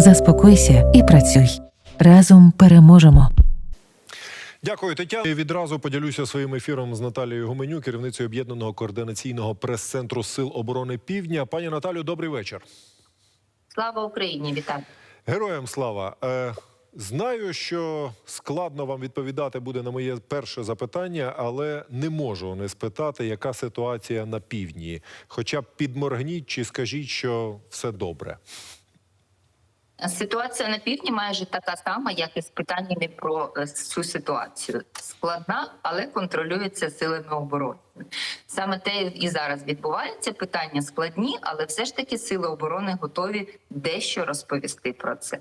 Заспокойся і працюй. Разом переможемо. Дякую, Тетяна. Відразу поділюся своїм ефіром з Наталією Гуменю, керівницею об'єднаного координаційного прес-центру Сил оборони Півдня. Пані Наталю, добрий вечір. Слава Україні! Вітаю! Героям слава. Е, знаю, що складно вам відповідати буде на моє перше запитання, але не можу не спитати, яка ситуація на півдні. Хоча б підморгніть чи скажіть, що все добре. Ситуація на півдні майже така сама, як і з питаннями про е, цю ситуацію. Складна, але контролюється силами оборони. Саме те і зараз відбувається. Питання складні, але все ж таки сили оборони готові дещо розповісти про це.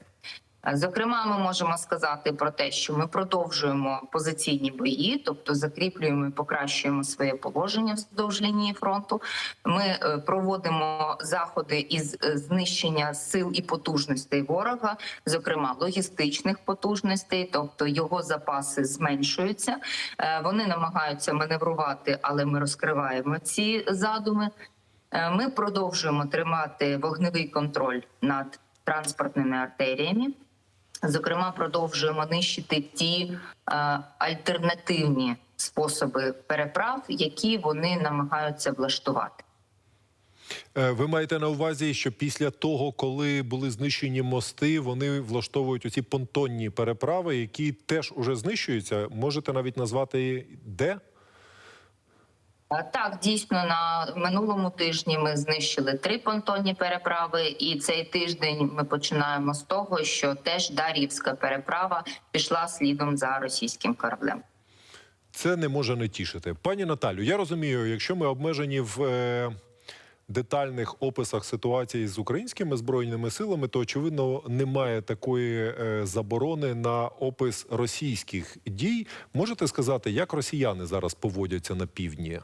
Зокрема, ми можемо сказати про те, що ми продовжуємо позиційні бої, тобто закріплюємо і покращуємо своє положення вздовж лінії фронту. Ми е, проводимо заходи із е, знищення сил і потужностей ворога, зокрема логістичних потужностей, тобто його запаси зменшуються. Е, Вони намагаються маневрувати, але ми розкриваємо ці задуми. Ми продовжуємо тримати вогневий контроль над транспортними артеріями. Зокрема, продовжуємо нищити ті е, альтернативні способи переправ, які вони намагаються влаштувати. Е, Ви маєте на увазі, що після того, коли були знищені мости, вони влаштовують оці понтонні переправи, які теж уже знищуються. Можете навіть назвати де? Е, Так, дійсно, на минулому тижні ми знищили три понтонні переправи, і цей тиждень ми починаємо з того, що теж Дар'ївська переправа пішла слідом за російським кораблем. Це не може не тішити. Пані Наталю, я розумію, якщо ми обмежені в е, детальних описах ситуації з українськими збройними силами, то очевидно немає такої е, заборони на опис російських дій. Можете сказати, як росіяни зараз поводяться на півдні?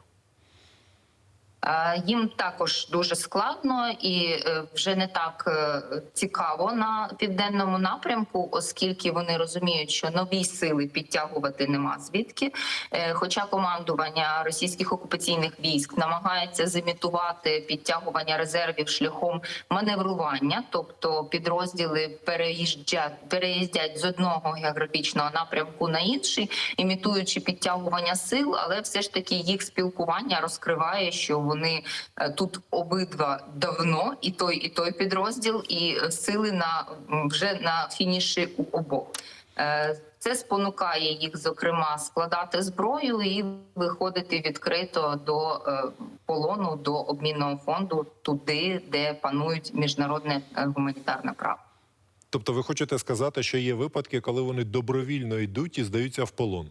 Їм також дуже складно і е, вже не так е, цікаво на південному напрямку, оскільки вони розуміють, що нові сили підтягувати нема звідки. Е, Хоча командування російських окупаційних військ намагається зимітувати підтягування резервів шляхом маневрування, тобто підрозділи переїжджать переїздять з одного географічного напрямку на інший, імітуючи підтягування сил, але все ж таки їх спілкування розкриває, що вони е, тут обидва давно, і той, і той підрозділ, і е, сили на вже на фініші у обох. Е, Це спонукає їх, зокрема, складати зброю і виходити відкрито до полону, до обмінного фонду, туди, де панують міжнародне гуманітарне право. Тобто, ви хочете сказати, що є випадки, коли вони добровільно йдуть і здаються в полон?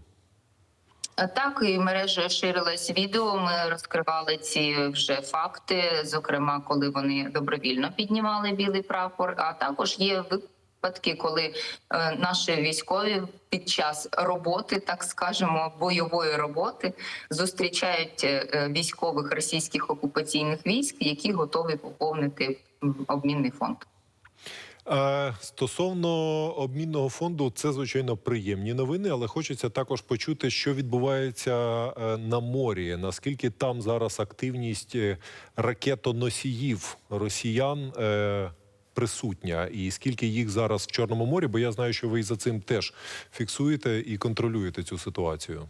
Так, і мережею ширилось відео. Ми розкривали ці вже факти, зокрема, коли вони добровільно піднімали білий прапор. А також є випадки, коли е, наші військові під час роботи, так скажемо, бойової роботи, зустрічають е, е, військових російських окупаційних військ, які готові поповнити обмінний фонд. Стосовно обмінного фонду, це звичайно приємні новини, але хочеться також почути, що відбувається е, на морі. Наскільки там зараз активність е, ракетоносіїв росіян е, присутня, і скільки їх зараз в Чорному морі? Бо я знаю, що ви за цим теж фіксуєте і контролюєте цю ситуацію.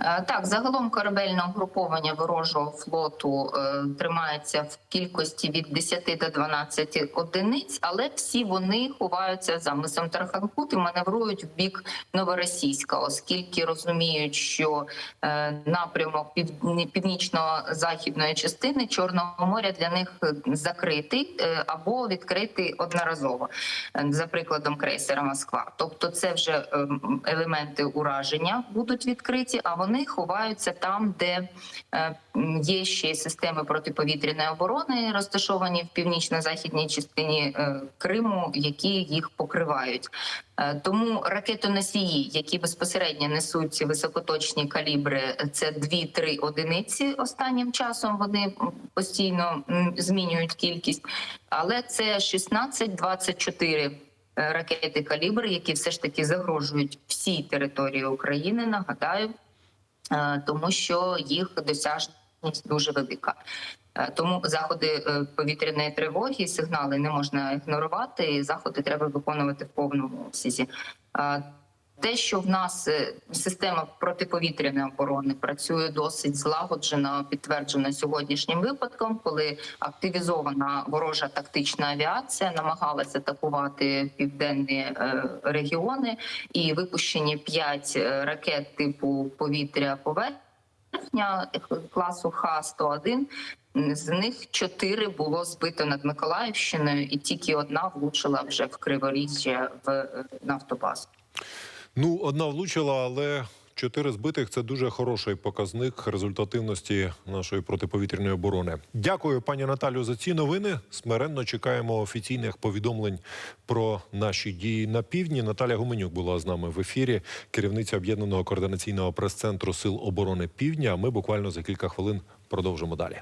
Е, Так, загалом корабельне угруповання ворожого флоту е, тримається в кількості від 10 до 12 одиниць, але всі вони ховаються за мисом Тарханкут і маневрують в бік новоросійська, оскільки розуміють, що е, напрямок пів- північно-західної частини Чорного моря для них закритий або відкритий одноразово, за прикладом крейсера Москва. Тобто, це вже ем, елементи ураження будуть відкриті, а вони ховаються там, де е, є ще системи протиповітряної оборони, розташовані в північно-західній частині е, Криму, які їх покривають. Е, Тому ракетоносії, які безпосередньо несуть високоточні калібри, це 2-3 одиниці. Останнім часом вони постійно змінюють кількість, але це 16-24 е, ракети калібр, які все ж таки загрожують всій території України. Нагадаю, тому що їх досяжність дуже велика. Е, Тому заходи е, повітряної тривоги, сигнали не можна ігнорувати. і Заходи треба виконувати в повному обсязі. Те, що в нас е, система протиповітряної оборони працює досить злагоджено, підтверджено сьогоднішнім випадком, коли активізована ворожа тактична авіація намагалася атакувати південні е, регіони, і випущені п'ять е, ракет типу повітря поверхня класу Х-101. З них чотири було збито над Миколаївщиною, і тільки одна влучила вже в Криворіжжя в нафтобазу. Ну, одна влучила, але чотири збитих це дуже хороший показник результативності нашої протиповітряної оборони. Дякую, пані Наталю, за ці новини. Смиренно чекаємо офіційних повідомлень про наші дії на півдні. Наталя Гуменюк була з нами в ефірі, керівниця об'єднаного координаційного прес-центру Сил оборони Півдня. Ми буквально за кілька хвилин продовжимо далі.